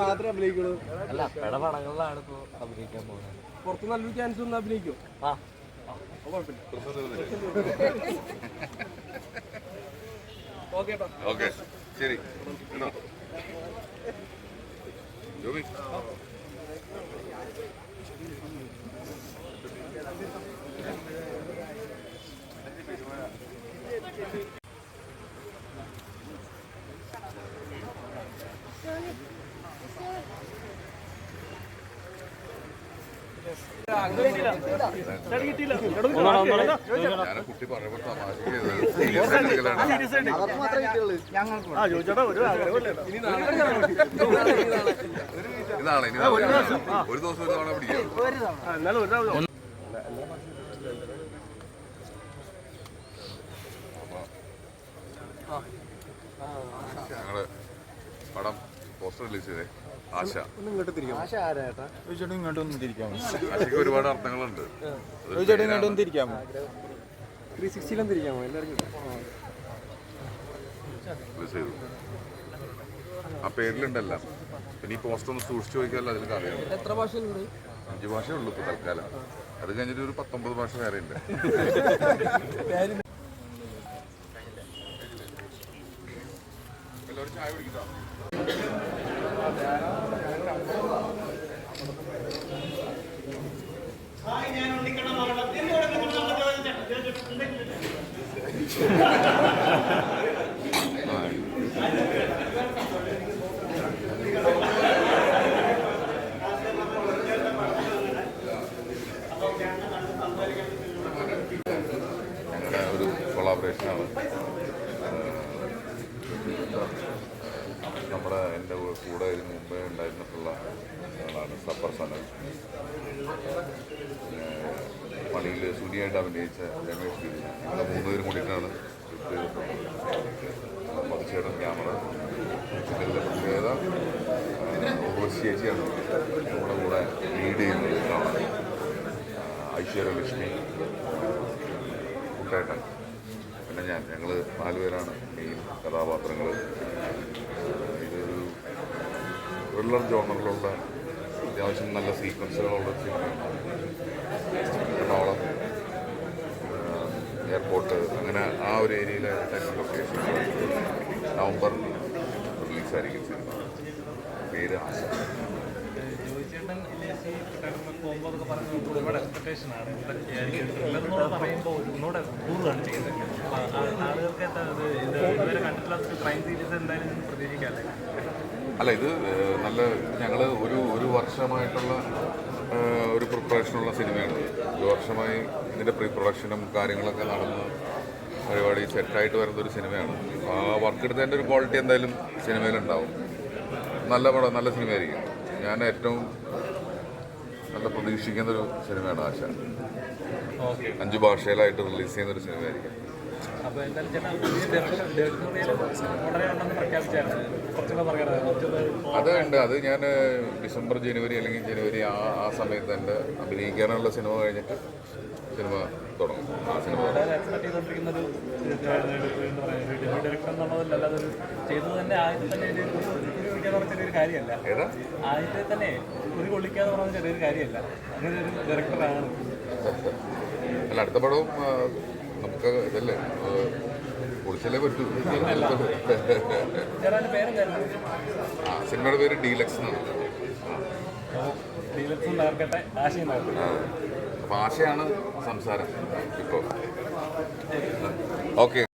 മാത്രമേ അഭിനയിക്കുള്ളൂ. അല്ല അപ്പയുടെ പടങ്ങളിലാണ് ഇപ്പൊ അഭിനയിക്കാൻ പോകുന്നത്. പുറത്ത് നല്ലൊരു ചാൻസ് ഒന്ന് അഭിനയിക്കും. ആ. ഓക്കെ ശരി. ഒരു ദിവസം ഞങ്ങൾ പടം പോസ്റ്റർ റിലീസ് ചെയ്തേ. ആശയ്ക്ക് ഒരുപാട് അർത്ഥങ്ങളുണ്ട് ഇങ്ങോട്ടൊന്നും തിരിക്കാമോ? ത്രീ സിക്സ്റ്റിയിലും തിരിക്കാമോ? എല്ലാവർക്കും ആ. പേരിലുണ്ടല്ല. പിന്നെ ഈ പോസ്റ്റ് ഒന്ന് സൂക്ഷിച്ചു നോക്കിയാൽ അതിൽ അറിയാം എത്ര ഭാഷയുണ്ട് അഞ്ച് ഭാഷയേ ഉള്ളൂ ഇപ്പോൾ തൽക്കാലം. അത് കഴിഞ്ഞിട്ട് ഒരു പത്തൊമ്പത് ഭാഷ വേറെ ഉണ്ട് ഒരു കൊളാബറേഷനാണ് നമ്മുടെ എന്റെ കൂടെ ഇതിന് മുമ്പേ ഉണ്ടായിരുന്നിട്ടുള്ള ആളാണ് സപ്പർ സനൽ. പണിയിൽ സുനിയായിട്ട് അഭിനയിച്ച രമേശ് ഗിരി. ഞങ്ങൾ മൂന്നുപേരും കൂടിയിട്ടാണ് മതിച്ചേട്ടൻ ക്യാമറ ഇതിന്റെ പ്രത്യേകത ഓർവശി ചേച്ചിയാണ്. നമ്മുടെ കൂടെ ലീഡ് ചെയ്യുന്നത് കാണാൻ. ഐശ്വര്യലക്ഷ്മി കുട്ടേട്ടൻ പിന്നെ ഞാൻ ഞങ്ങൾ നാലുപേരാണ് മെയിൻ കഥാപാത്രങ്ങൾ ഇതൊരു ത്രില്ലർ ജോണറിലുള്ള അത്യാവശ്യം നല്ല സീക്വൻസുകളുള്ള സിനിമയാണ് എറണാകുളം എയർപോർട്ട് അങ്ങനെ ആ ഒരു ഏരിയയിലെ തന്നെ ലൊക്കേഷൻ നവംബർ റിലീസായിരിക്കും സിനിമ. പേര് ആശ അല്ല ഇത് നല്ല ഞങ്ങൾ ഒരു ഒരു വർഷമായിട്ടുള്ള ഒരു പ്രിപ്പറേഷനുള്ള സിനിമയാണ്. ഒരു വർഷമായി ഇതിന്റെ പ്രീ പ്രൊഡക്ഷനും കാര്യങ്ങളൊക്കെ നടന്ന് പരിപാടി സെറ്റായിട്ട് വരുന്ന ഒരു സിനിമയാണ്. ആ വർക്ക് എടുത്തതിന്റെ ഒരു ക്വാളിറ്റി എന്തായാലും സിനിമയിലുണ്ടാവും നല്ല പടം നല്ല സിനിമയായിരിക്കും. ഞാൻ ഏറ്റവും നല്ല പ്രതീക്ഷിക്കുന്ന ഒരു സിനിമയാണ് ആശ. അഞ്ചു ഭാഷയിലായിട്ട് റിലീസ് ചെയ്യുന്ന ഒരു സിനിമയായിരിക്കും. അപ്പോൾ എന്തായാലും ചേട്ടൻ പുതിയ ഡയറക്ടർ ഡയറക്ടോറിയൽ ഉടനെ ഉണ്ടെന്ന് പ്രഖ്യാപിച്ചായിരുന്നു. കുറച്ചുകൂടെ പറയണത് കുറച്ചുകൂടെ അത് ഉണ്ട്. അത് ഞാൻ ഡിസംബർ ജനുവരി അല്ലെങ്കിൽ ജനുവരി ആ ആ സമയത്ത് എന്റെ അഭിനയിക്കാനുള്ള സിനിമ കഴിഞ്ഞിട്ട് സിനിമ തുടങ്ങും. ആ സിനിമ ഏതാ? ആദ്യത്തെ തന്നെ ഒരു കൊള്ളിക്കാന്ന് പറഞ്ഞ ചെറിയൊരു കാര്യമല്ല. അങ്ങനെ ഒരു ഡയറക്ടറാണ് അല്ല അടുത്ത പടവും നമുക്ക് ഇതല്ലേ ആ, പൊളിച്ചല്ലേ പറ്റൂ. ആ സിനിമയുടെ പേര് ഡീലക്സ് എന്നാണ്. ഡീലക്സും ആശയം നേർക്കട്ടെ ആശയാണ് സംസാരം. ഇപ്പോൾ ഓക്കെ.